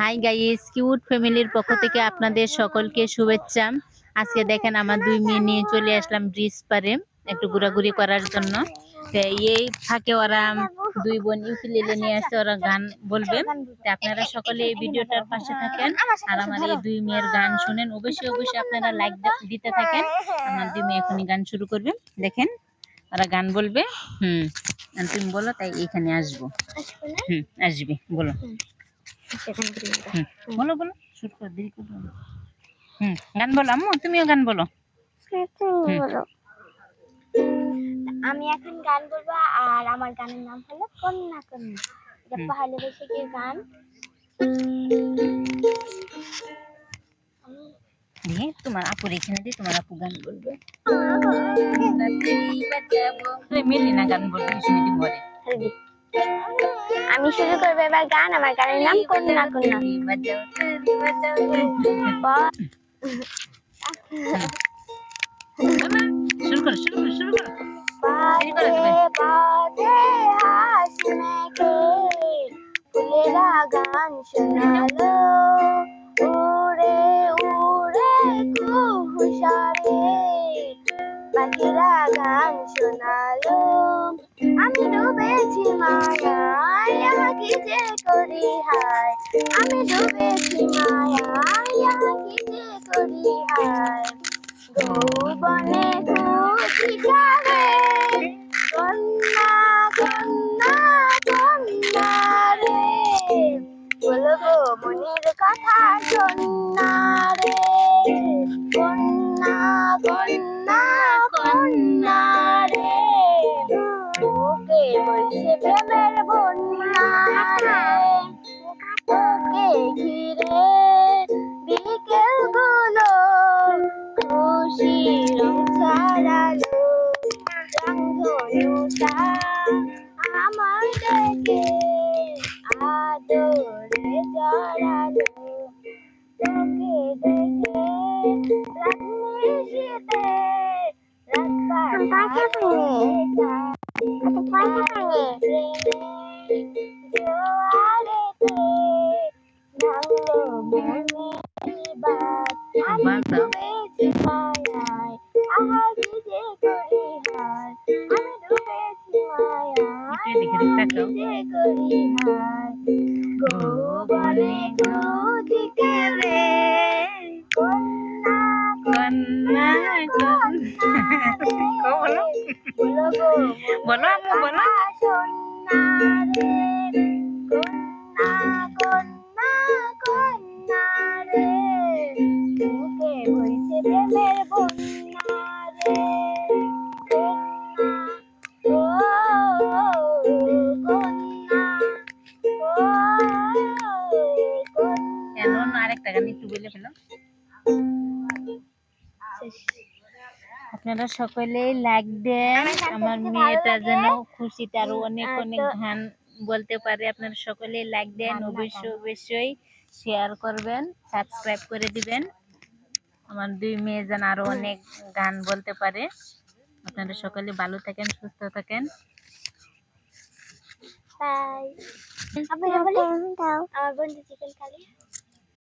Hi guys cute ফ্যামিলির পক্ষ থেকে আপনাদের সকলকে শুভেচ্ছা। আজকে দেখেন আমার দুই মেয়ে নিয়ে চলে আসলাম ব্রিজ পারে একটু ঘোরাঘুরি করার জন্য। এই ফাঁকে ওরা দুই বোন ইউকিলেলে নিয়ে আসছে, ওরা গান বলবে। আপনারা সকলে এই ভিডিওটার পাশে থাকেন। আর আমার এই দুই মেয়ের গান শুনেন, অবশ্যই অবশ্যই আপনারা লাইক দিতে থাকেন। আমার দুই মেয়ে এখনই গান শুরু করবে। দেখেন, ওরা গান বলবে। হুম তুমি বলো, তাই এখানে আসব। হুম, আসবে, বলো। বলো বলো। শুট কর দেরি করো হুম গান বলো আম্মু তুমিও গান বলো। আমি এখন গান বলব আর আমার গানের নাম হলো কন্যা কন্যা। এটা হুম। পহেলা বৈশাখের গান। দিয়ে তোমার আপুর এখানে দিয়ে তোমার আপু গান বলবে। মিলি না গান বলবে সুমিতি মরে? আমি শুরু করব এবার গান আমার গানের নাম কন্যা কন্যা। শুরু করো শুরু করো শুরু করো। ফুলেরা গান শোনালো। উড়ে উড়ে কুহুসারে পাখিরা গান শোনালো। আমি ডুবেছি মায়ায় আহা কি যে করি হায়? আমি ডুবেছি আহা কি যে করি হায়? গৌবনে খুঁজি যাবে কন্যা কন্যা কন্যা রে। বলব মনের কথা কন্যা রে। কন্যা কন্যা কন্যা রে। ওকে বলছে প্রেমের আমার দেখে আদরে জড়ালো তোকে দেখে রাত্রি শীতে রাত জোয়ারেতে ভাঙলো মনের বাঁধ। কন্যা রে। মুখে বইছে প্রেমের বন্যা গান একটু বলে ফেলো আপনারা সকলে লাইক দেন। আমার মেয়েটা যেন খুশিতে আরও অনেক অনেক গান বলতে পারে। আপনারা সকলে লাইক দেন। অবশ্যই অবশ্যই শেয়ার করবেন সাবস্ক্রাইব করে দিবেন। আমার দুই মেয়ে যেন আরও অনেক গান বলতে পারে। আপনারা সকলে ভালো থাকেন সুস্থ থাকেন। বাই আমার বন্ধু চিকেন খালি